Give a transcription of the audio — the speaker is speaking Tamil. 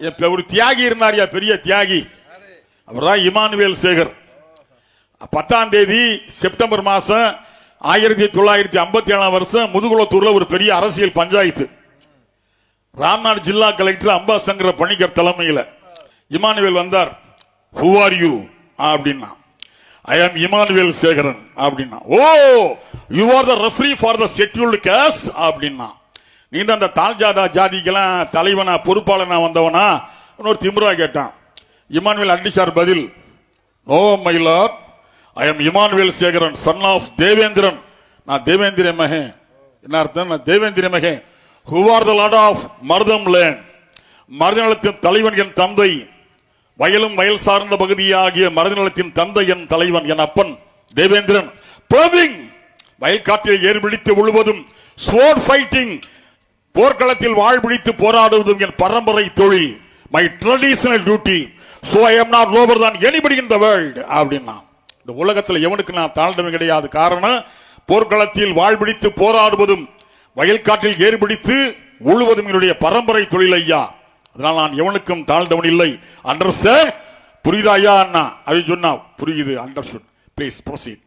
ஒரு தியாகி இருந்தார் பெரிய தியாகி? அவர்தான் இமானுவேல் சேகர். பத்தாம் தேதி செப்டம்பர் மாதம் ஆயிரத்தி தொள்ளாயிரத்தி ஐம்பத்தி ஏழாம் வருஷம் முதுகுளத்தூர்ல ஒரு பெரிய அரசியல் பஞ்சாயத்து. ராம்நாத் ஜில்லா கலெக்டர் அம்பாசங்கர பணிக்கர் தலைமையில் இமானுவேல் வந்தார். ஹூ ஆர் யூ அப்படின்னா. ஐ ஆம் இமானுவேல் சேகரன் அப்படின்னா. ஓ you are the referee for the scheduled caste அப்படின்னா. நீ தான் அந்த தாழ்ஜாதா ஜாதிக்கெல்லாம் தலைவனா பொறுப்பாளனா வந்தவனா? இன்னொரு திமுறா கேட்டான். இமானுவேல் அண்டிசார் பதில் no my lord I am Immanuel Sekaran son of Devendran. நான் தேவேந்திர மகன். என்ன அர்த்தம்? நான் தேவேந்திர மகன். Who are the lord of Marutham land மருதநலத்தின் தலைவன் என் தந்தை. வயலும் வயல் சார்ந்த பகுதியாகிய மருதநலத்தின் தந்தை என் தலைவன் என் அப்பன். தேவேந்திரன் பிளவிங் வயல்காட்டில் ஏர்பிடித்து உழுவதும் ஸ்வோர்ட் ஃபைட்டிங் போர்க்களத்தில் வாழ்பிடித்து போராடுவதும் என் பரம்பரை தொழில். My traditional duty so I am not lower than anybody in the world அப்படின்னா இந்த உலகத்தில் எவனுக்கு நான் தாழ்ந்தவன் கிடையாது. காரணம் போர்க்களத்தில் வாழ்பிடித்து போராடுவதும் வயல்காட்டில் ஏறுபிடித்து உழுவதும் என்னுடைய பரம்பரை தொழில் ஐயா. அதனால் நான் எவனுக்கும் தாழ்ந்தவன் இல்லை. அண்டர்ஸ்டாண்ட் புரியுதா ஐயா அண்ணா? அப்படின்னு சொன்னா புரியுது அண்டர்ஸ்டுட் ப்ளீஸ் ப்ரொசீட்